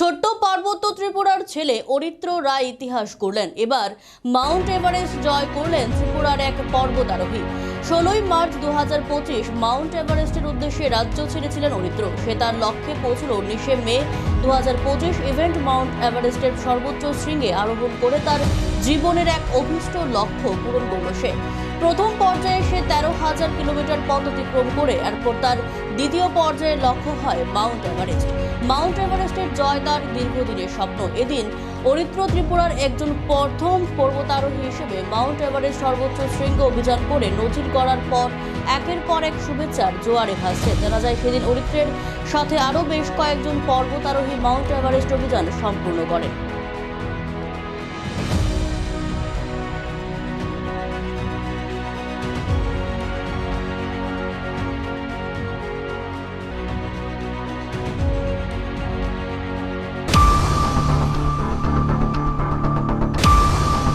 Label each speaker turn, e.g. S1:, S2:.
S1: ছোট্ট পার্বত্য ত্রিপুরার ছেলে অরিত্র রায় ইতিহাস করলেন। এবার মাউন্ট এভারেস্ট জয় করলেন ত্রিপুরার এক পর্বতারোহী। ষোলোই মার্চ দু হাজার পঁচিশ মাউন্ট এভারেস্টের উদ্দেশ্যে রাজ্য ছেড়েছিলেন অরিত্র সে তার লক্ষ্যে পৌঁছল উনিশে মে দু হাজার পঁচিশ ইভেন্ট মাউন্ট এভারেস্টের সর্বোচ্চ শৃঙ্গে আরোহণ করে তার জীবনের এক অভিষ্ট লক্ষ্য পূরণ করল সে। প্রথম পর্যায়ে সে তেরো হাজার কিলোমিটার পথ অতিক্রম করে, এরপর তার দ্বিতীয় পর্যায়ের লক্ষ্য হয় মাউন্ট এভারেস্ট। মাউন্ট এভারেস্টের জয় তার দীর্ঘদিনের স্বপ্ন। এদিন অরিত্র ত্রিপুরার একজন প্রথম পর্বতারোহী হিসেবে মাউন্ট এভারেস্ট সর্বোচ্চ শৃঙ্গ অভিযান করে নজির করার পর একের পর এক শুভেচ্ছার জোয়ারে ভাসছে জানা যায় সেদিন অরিত্রের সাথে আরও বেশ কয়েকজন পর্বতারোহী মাউন্ট এভারেস্ট অভিযান সম্পূর্ণ করেন।